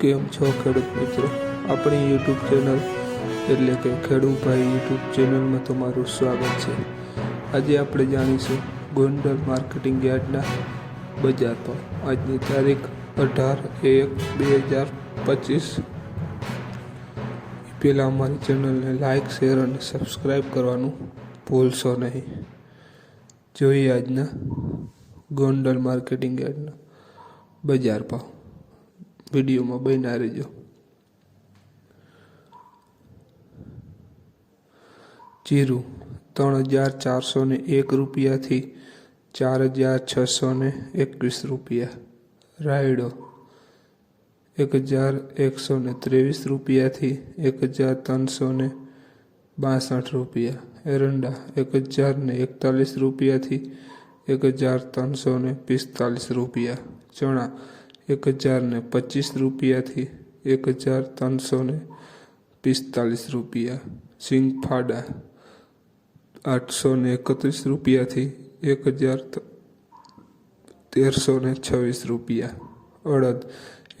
કેમ છો ખેડૂત મિત્રો? આપણી યુટ્યુબ ચેનલ એટલે કે ખેડૂભાઈ યુટ્યુબ ચેનલમાં તમારું સ્વાગત છે. આજે આપણે જાણીશું ગોંડલ માર્કેટિંગ યાર્ડના બજાર પર. આજની તારીખ અઢાર એક બે હજાર પચીસ. પહેલાં અમારી ચેનલને લાઇક શેર અને સબસ્ક્રાઈબ કરવાનું ભૂલશો નહીં. જોઈએ આજના ગોંડલ માર્કેટિંગ યાર્ડના બજાર ભાવ. વિડીયોમાં બન્યા રહેજો જીરું ત્રણ હજાર ચારસો ને એક રૂપિયાથી ચાર હજાર છસો ને એકવીસ રૂપિયા રાયડો એક હજાર એકસો ને ત્રેવીસ રૂપિયાથી એક હજાર ત્રણસો ને બાસઠ રૂપિયા એરંડા એક હજાર ને એકતાલીસ રૂપિયાથી એક હજાર ત્રણસો ને પિસ્તાલીસ રૂપિયા ચણા એક હજાર ને પચીસ રૂપિયાથી એક હજાર ત્રણસો ને પિસ્તાલીસ રૂપિયા સિંગફાડા આઠસો ને એકત્રીસ રૂપિયાથી એક હજાર તેરસો ને છવ્વીસ રૂપિયા અડદ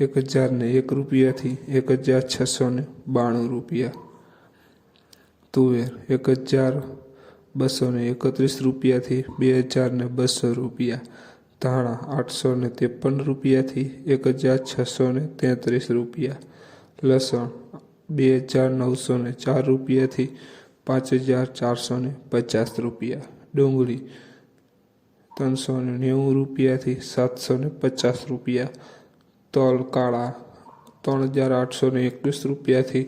એક હજાર ને એક રૂપિયાથી એક હજાર છસો ને બાણું રૂપિયા તુવેર એક હજાર બસો ને એકત્રીસ રૂપિયાથી બે હજાર ને બસો રૂપિયા ધાણા આઠસો ને ત્રેપન રૂપિયાથી એક હજાર છસો ને તેત્રીસ રૂપિયા. લસણ બે હજાર નવસો ને ચાર રૂપિયાથી પાંચ હજાર ચારસો ને પચાસ રૂપિયા. ડુંગળી ત્રણસો ને નેવું રૂપિયાથી સાતસો ને પચાસ રૂપિયા. તલ કાળા ત્રણ હજાર આઠસો ને એકવીસ રૂપિયાથી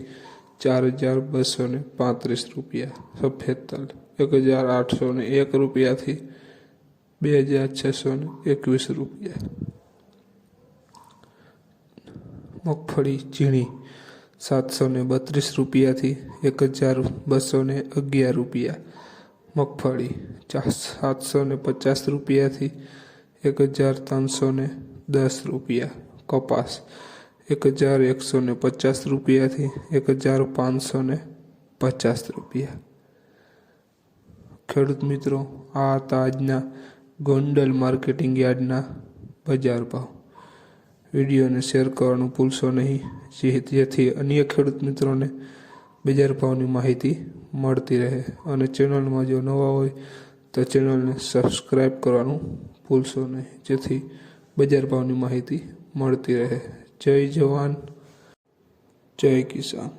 ચાર હજાર બસો ને પાંત્રીસ રૂપિયા. સફેદ તલ એક હજાર આઠસો ને એક રૂપિયાથી બે હજાર છસો ને એકવીસ રૂપિયા. મગફળી, ઝીણી સાતસો ને બત્રીસ રૂપિયાથી એક હજાર બસો ને અગિયાર રૂપિયા. મગફળી સાતસો ને પચાસ રૂપિયાથી એક હજાર ત્રણસો ને દસ રૂપિયા. કપાસ એક હજાર એકસો ને પચાસ રૂપિયાથી એક હજાર પાંચસો ને પચાસ રૂપિયા. ખેડૂત મિત્રો, આ હતા આજના ગોંડલ માર્કેટિંગ યાર્ડના બજાર ભાવ. વિડીયોને શેર કરવાનું ભૂલશો નહીં. જેથી અન્ય ખેડૂત મિત્રોને બજાર ભાવની માહિતી મળતી રહે અને ચેનલમાં જો નવા હોય તો ચેનલને સબસ્ક્રાઈબ કરવાનું ભૂલશો નહીં. જેથી બજાર ભાવની માહિતી મળતી રહે. જય જવાન. જય કિસાન.